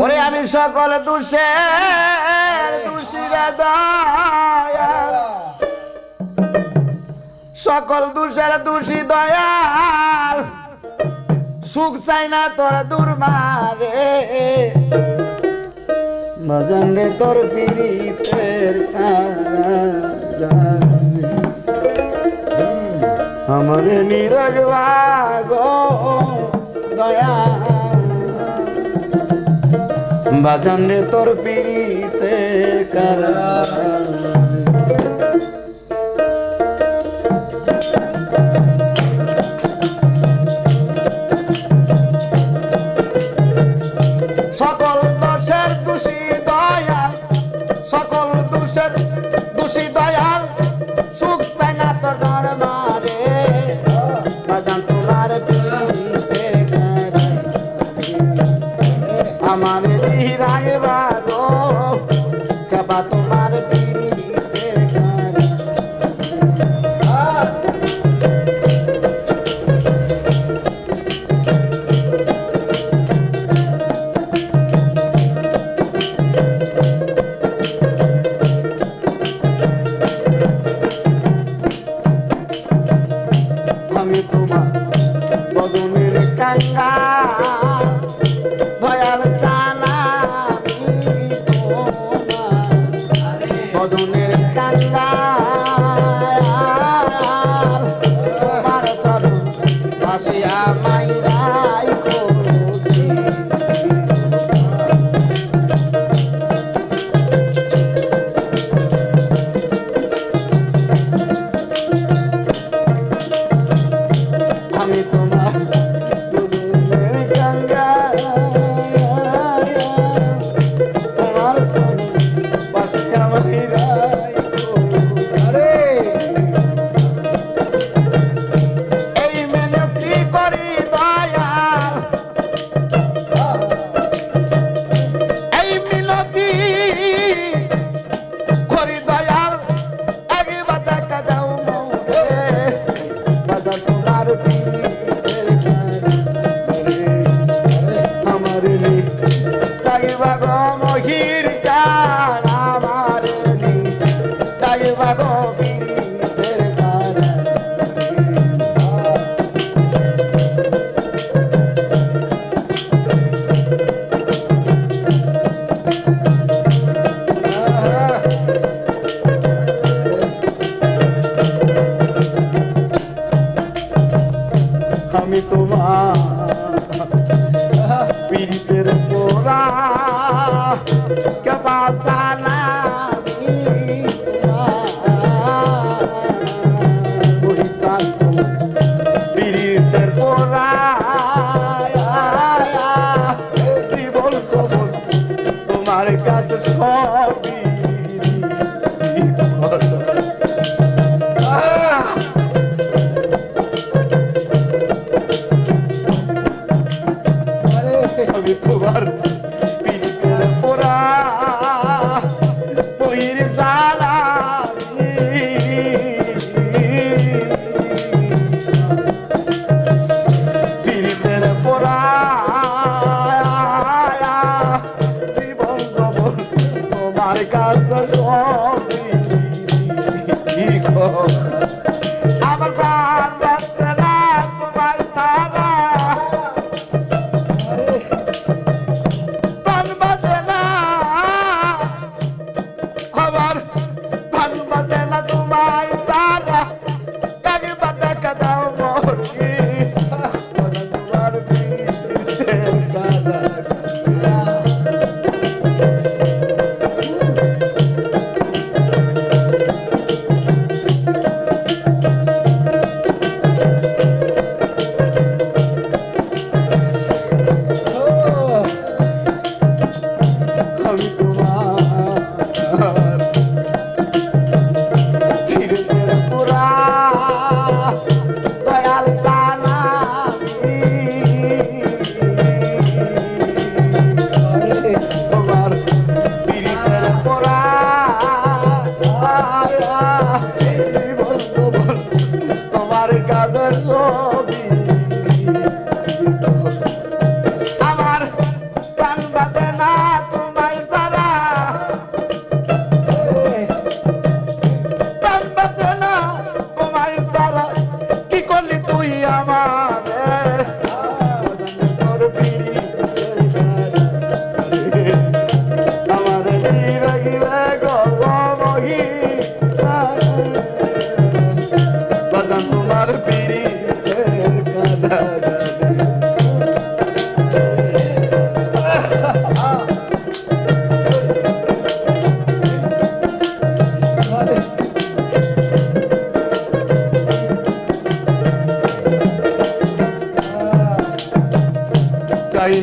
ওরে আমি সকল দোষে সকল দোষের দুষি দয়াল। সুখ চাই না তোর দুর্মারে। মজন রে তোর পিড়িতের আমার নিরগ গো দয়া বাজান রে তোর পিড়িতে কারা? সকল দোষের দোষী দয়াল সকল দোষের বদনের কান্না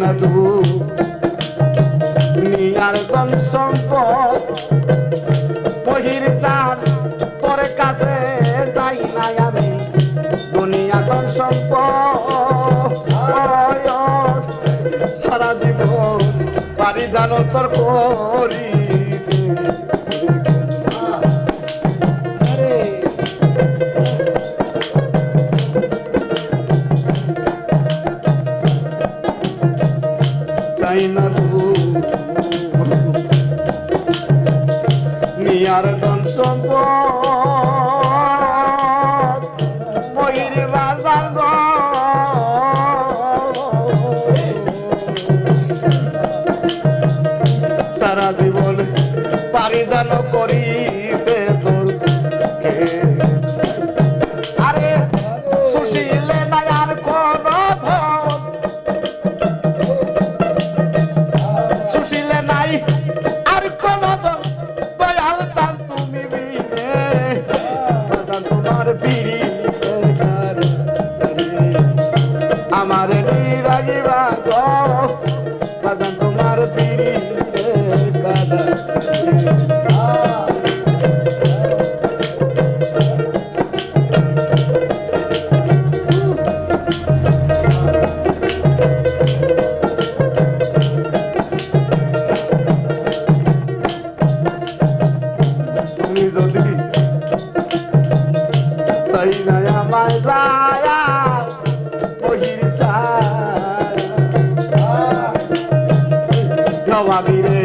নদু নিয়ারগন সম্পদ। মহির চাঁদ তোর কাছে যাই নাই আমি দুনিয়াগন সম্পদ। সারা জীবন পারি জানো তোর কোন yaar tan sampo অভাবী রে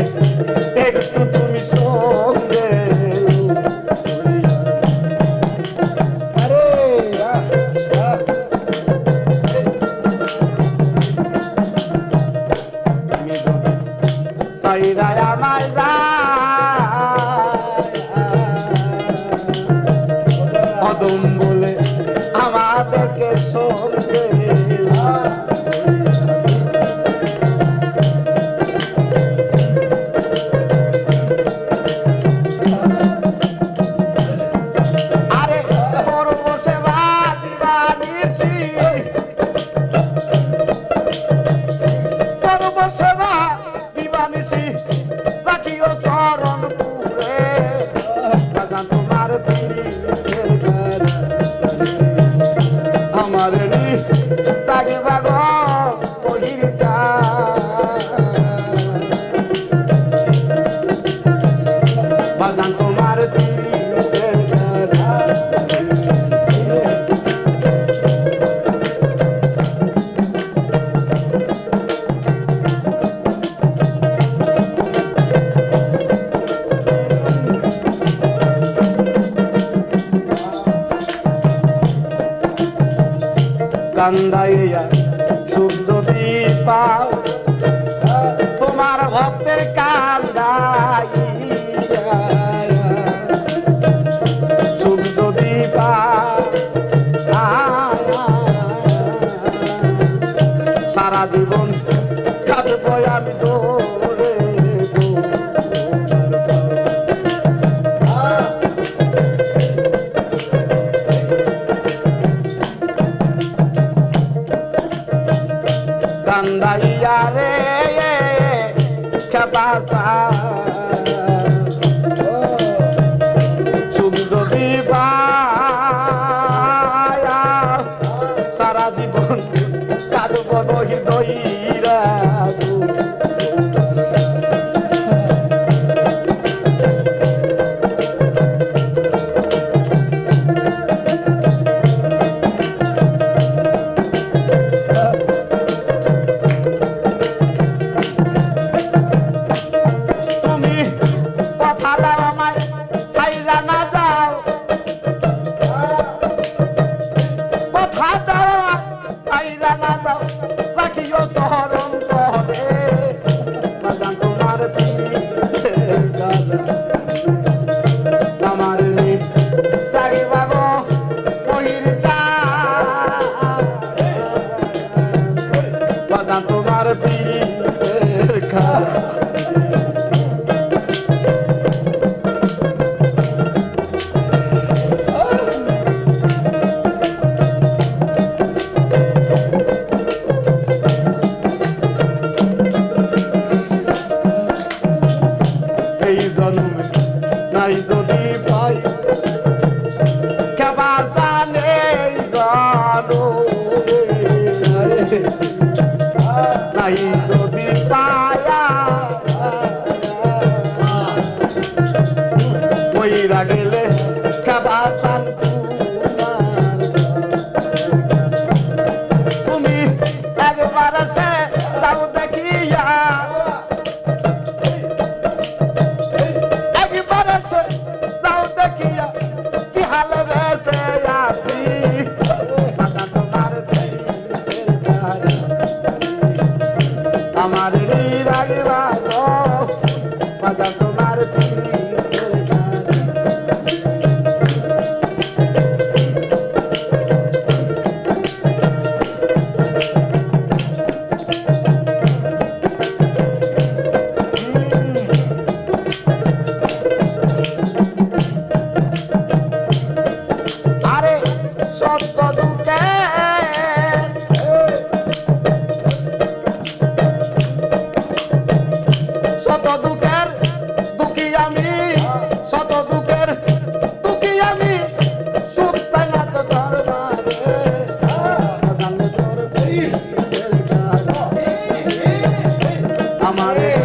প্রিয় চরণ পুরে। মাইয়া রে খেবাসা दादा মইরা গেলে খাবার তুমি একবার তাও দেখিয়া। একবার তাও দেখিয়া কি হাল বেসে আছি। আমার madre.